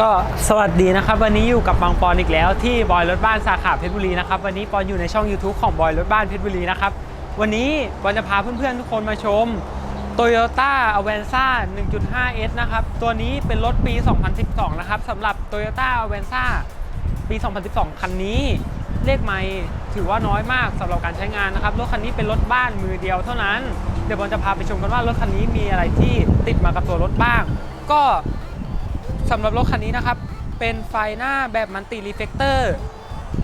ก็สวัสดีนะครับ วันนี้อยู่กับบังปอนอีกแล้วที่บอยรถบ้านสาขาเพชรบุรีนะครับวันนี้ปอนอยู่ในช่อง YouTube ของบอยรถบ้านเพชรบุรีนะครับวันนี้ปอนจะพาเพื่อนๆทุกคนมาชม Toyota Avanza 1.5S นะครับตัวนี้เป็นรถปี 2012 นะครับสำหรับ Toyota Avanza ปี 2012 คันนี้เลขไม่ถือว่าน้อยมากสำหรับการใช้งานนะครับรถคันนี้เป็นรถบ้านมือเดียวเท่านั้น เดี๋ยวบอลจะพาไปชมกันว่ารถคันนี้มีอะไรที่ติดมากับตัวรถบ้าง ก็ สำหรับรถคันนี้นะครับเป็นไฟหน้าแบบมันติรีเฟกเตอร์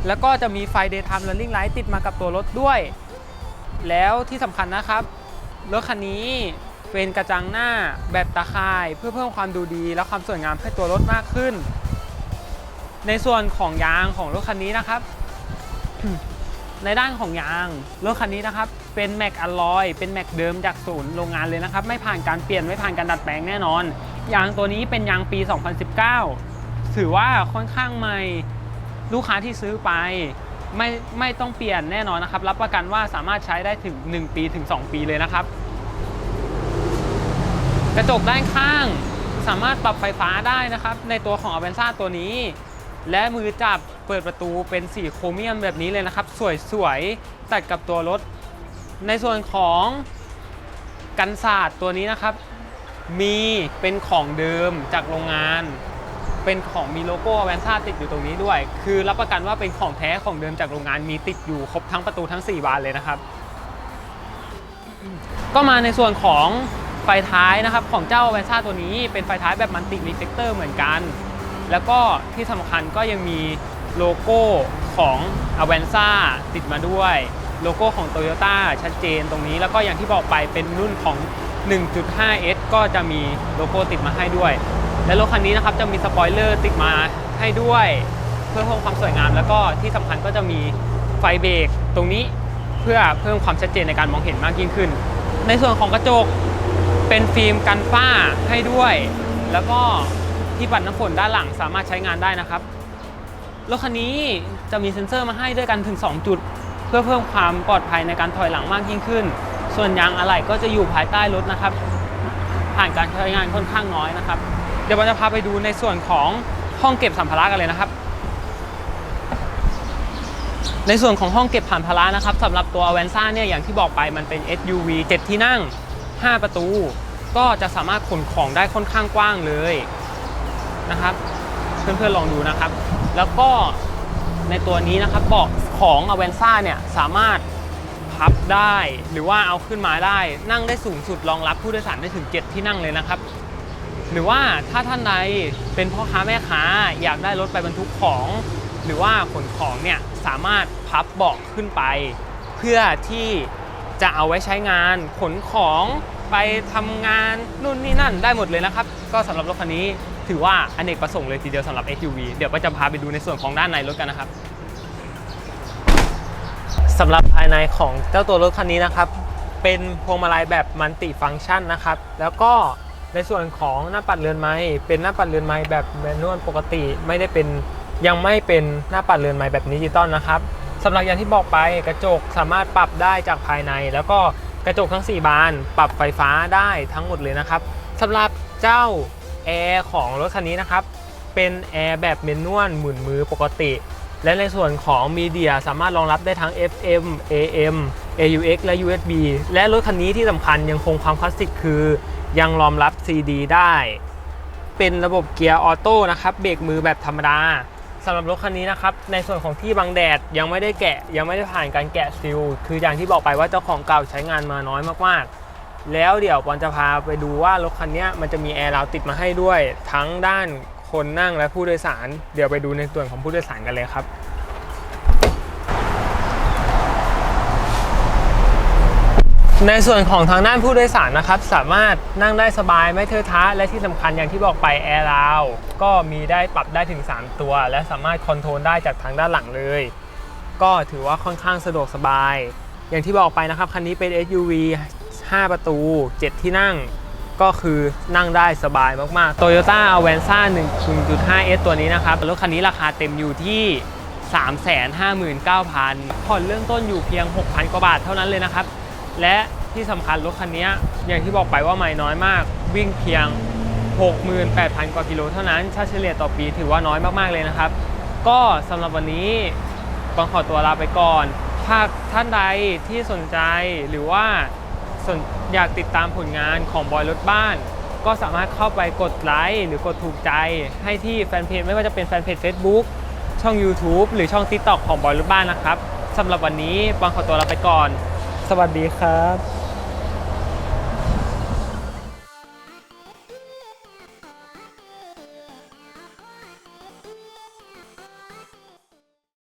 แล้วก็จะมีไฟ Daytime Running Light ติดมากับตัวรถด้วย แล้วที่สำคัญนะครับ รถคันนี้เป็นกระจังหน้าแบบตาข่ายเพื่อเพิ่มความดูดีและความสวยงามให้ตัวรถมากขึ้น ในส่วนของยางของรถคันนี้นะครับ ในด้านของยางรถคันนี้นะครับ เป็นแม็กอลลอยเป็นแม็กเดิมจากศูนย์โรงงานเลยนะครับ ไม่ผ่านการเปลี่ยนไม่ผ่านการดัดแปลงแน่นอน ยางตัวนี้เป็นยางปี 2019 ถือว่าค่อนข้างใหม่ลูกค้าที่ซื้อไป ไม่ไม่ต้องเปลี่ยนแน่นอนนะครับ รับประกันว่าสามารถใช้ได้ถึง 1 ปีถึง 2 ปีเลยนะครับ กระจกด้านข้างสามารถปรับไฟฟ้าได้นะครับ ในตัวของ a v a n z a ตัวนี้ และมือจับเปิดประตูเป็นสีโครเมียมแบบนี้เลยนะครับ สวยๆ ตัดกับตัวรถ ในส่วนของกันศาสตร์ตัวนี้นะครับ มีเป็นของเดิมจากโรงงาน เป็นของมีโลโก้แวนซ่าติดอยู่ตรงนี้ด้วย คือรับประกันว่าเป็นของแท้ของเดิมจากโรงงานมีติดอยู่ครบทั้งประตูทั้ง 4 บานเลยนะครับ ก็มาในส่วนของไฟท้ายนะครับของเจ้าแวนซ่าตัวนี้เป็นไฟท้ายแบบมันติรีเฟกเตอร์เหมือนกัน แล้วก็ที่สำคัญก็ยังมีโลโก้ของ a v a n z a ติดมาด้วย โลโก้ของ Toyota ชัดเจนตรงนี้แล้วก็อย่างที่บอกไปเป็นรุ่นของ 1.5S ก็จะมีโลโก้ติดมาให้ด้วย และรถคันนี้นะครับจะมีสปอยเลอร์ติดมาให้ด้วย เพื่อเพิ่มความสวยงาม แล้วก็ที่สำคัญก็จะมีไฟเบรกตรงนี้เพื่อเพิ่มความชัดเจนในการมองเห็นมากยิ่งขึ้น ในส่วนของกระจกเป็นฟิล์มกันฝ้าให้ด้วย แล้วก็ที่ปัดน้ำฝนด้านหลังสามารถใช้งานได้นะครับรถคันนี้จะมีเซ็นเซอร์มาให้ด้วยกันถึง 2 จุด เพื่อเพิ่มความปลอดภัยในการถอยหลังมากยิ่งขึ้น ส่วนยางอะไหล่ก็จะอยู่ภายใต้รถนะครับ ผ่านการใช้งานค่อนข้างน้อยนะครับ เดี๋ยวเราจะพาไปดูในส่วนของห้องเก็บสัมภาระกันเลยนะครับ ในส่วนของห้องเก็บผ่านภาระนะครับสำหรับตัว a v a n z a เนี่ยอย่างที่บอกไปมันเป็น SUV 7 ที่นั่ง 5 ประตู ก็จะสามารถขนของได้ค่อนข้างกว้างเลยนะครับเพื่อนๆลองดูนะครับ แล้วก็ในตัวนี้นะครับเบาะของ a v a n z a เนี่ยสามารถ พับได้ หรือว่าเอาขึ้นมาได้ นั่งได้สูงสุดรองรับผู้โดยสารได้ถึง 7 ที่นั่งเลยนะครับ หรือว่าถ้าท่านใดเป็นพ่อค้าแม่ค้าอยากได้รถไปบรรทุกของ หรือว่าขนของเนี่ยสามารถพับเบาะขึ้นไป เพื่อที่จะเอาไว้ใช้งานขนของไปทำงานนู่นนี่นั่นได้หมดเลยนะครับ ก็สำหรับรถคันนี้ถือว่าอเนกประสงค์เลยทีเดียวสำหรับ SUV เดี๋ยวก็จะพาไปดูในส่วนของด้านในรถกันนะครับ สำหรับภายในของเจ้าตัวรถคันนี้นะครับ เป็นพวงมาลัยแบบมัลติฟังก์ชันนะครับ แล้วก็ในส่วนของหน้าปัดเรือนไม้เป็นหน้าปัดเรือนไม้แบบแมนนวลปกติไม่ได้เป็นยังไม่เป็นหน้าปัดเรือนไม้แบบดิจิตอลนะครับสำหรับอย่างที่บอกไปกระจกสามารถปรับได้จากภายใน แล้วก็กระจกทั้ง 4 บาน ปรับไฟฟ้าได้ทั้งหมดเลยนะครับสำหรับเจ้าแอร์ของรถคันนี้นะครับเป็นแอร์แบบเมนนวลหมุนมือปกติ และในส่วนของมีเดียสามารถรองรับได้ทั้ง FM AM AUX และ USB และรถคันนี้ที่สำคัญยังคงความคลาสสิกคือยังรองรับ CD ได้ เป็นระบบเกียร์ออโต้นะครับเบรกมือแบบธรรมดาสำหรับรถคันนี้นะครับในส่วนของที่บังแดดยังไม่ได้แกะยังไม่ได้ผ่านการแกะซิลคืออย่างที่บอกไปว่าเจ้าของเก่าใช้งานมาน้อยมากๆ แล้วเดี๋ยวบอลจะพาไปดูว่ารถคันนี้มันจะมีแอร์ราวติดมาให้ด้วย ทั้งด้าน คนนั่งและผู้โดยสาร เดี๋ยวไปดูในส่วนของผู้โดยสารกันเลยครับในส่วนของทางด้านผู้โดยสารนะครับ สามารถนั่งได้สบายไม่เทอะทะและที่สำคัญอย่างที่บอกไปแอร์ราวก็มีได้ปรับได้ถึง 3 ตัว และสามารถคอนโทรลได้จากทางด้านหลังเลย ก็ถือว่าค่อนข้างสะดวกสบาย อย่างที่บอกไปนะครับ คันนี้เป็น SUV 5 ประตู 7 ที่นั่ง ก็คือนั่งได้สบายมาก ๆ Toyota Avanza 1.5S ตัวนี้นะครับ รถคันนี้ราคาเต็มอยู่ที่ 359,000ผ่อนเริ่มต้นอยู่เพียง 6,000 กว่าบาทเท่านั้นเลยนะครับ และที่สำคัญรถคันนี้อย่างที่บอกไปว่าไม่น้อยมาก วิ่งเพียง 68,000 กว่ากิโลเท่านั้นถ้าเฉลี่ยต่อปีถือว่าน้อยมาก ๆ เลยนะครับ ก็สำหรับวันนี้บางขอตัวลาไปก่อนหากท่านใดที่สนใจหรือว่า สนอยากติดตามผลงานของบอยรถบ้าน ก็สามารถเข้าไปกดไลค์หรือกดถูกใจ ให้ที่แฟนเพจไม่ว่าจะเป็นแฟนเพจ Facebook ช่อง YouTube หรือช่อง TikTok ของบอยรถบ้านนะครับสำหรับวันนี้บางขอตัวลาไปก่อน สวัสดีครับ